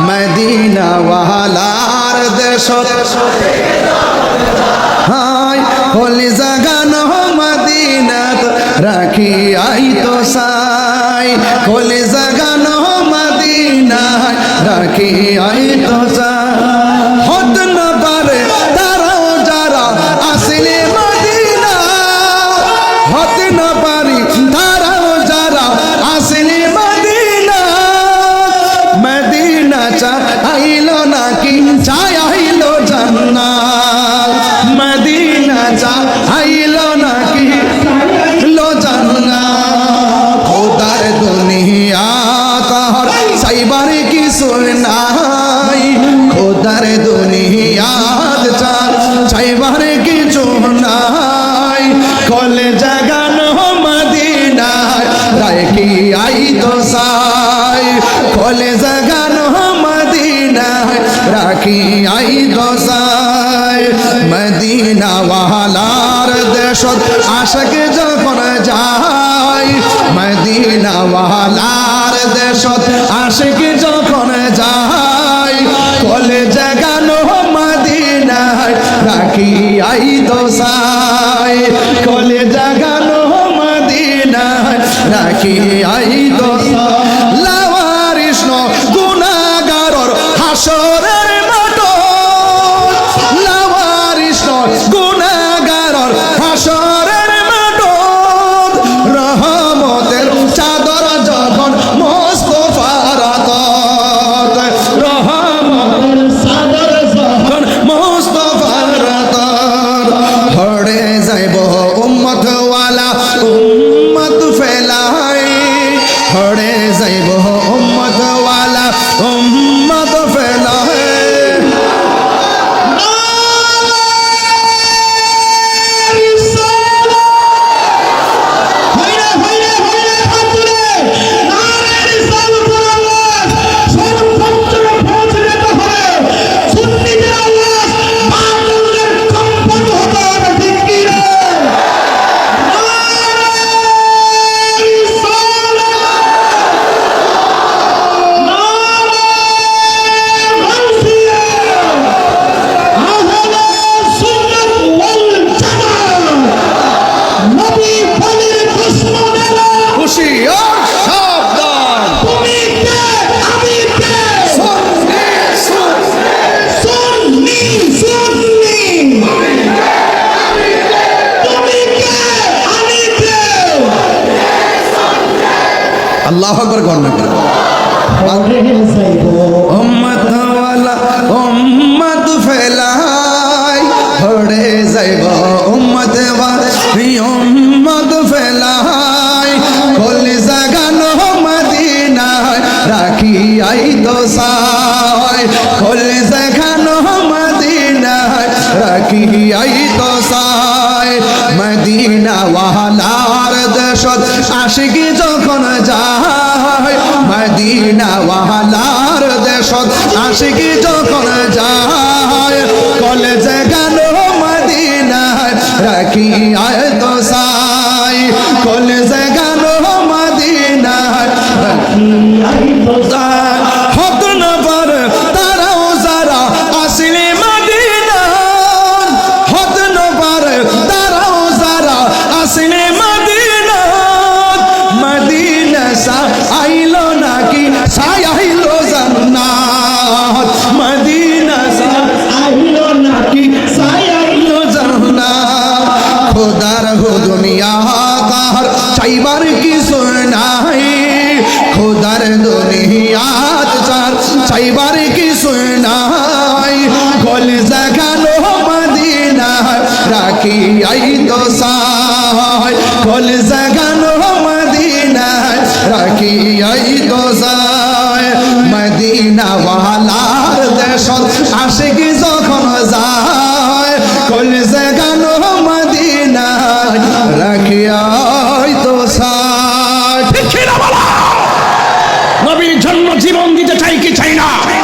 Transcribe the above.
Medina দেশ। High, হলি জাগান মদিনাত রাখি I তো সাই হলি জাগান মদিনায় রাখি আই তো সাই মদিনা চা আইলো নাকি? চাই আইলো জান্নাত। মদিনা চা আইলো নাকি? লো জান্নাত। খোদার দুনিয়া তাহর সাইবার কি নাই। খোদার দুনিয়া চার সাইবার কিছু নাই। কলে জাগানো মদিনায় রায় কি আই তো সাই কলে মদিনায় রাখি আই তো সাই মদিনা ওয়ালার দেশত আশক যখন যায় মদিনা ওয়ালার দেশত আশক যখন যায়, কলে জাগানো মদিনায় রাখি আই তো সাই কলে জাগানো মদিনায় রাখি আই তো যাইব আল্লাহ আকবার করে উম্মত ফেলাই কলি জাগানো মদিনায় রাখি আই তো রাখি আই তো আশিকি যখন যায় মদিনা ওয়ালার দেশত আশিকি যখন যায় কলেজে গান মদিনায় রাখি আয় তো হো দুনিয়া তার চাইবার কিছু নাই। খোদার দুনিয়াত চার চাইবার কিছু চাই কি চাই না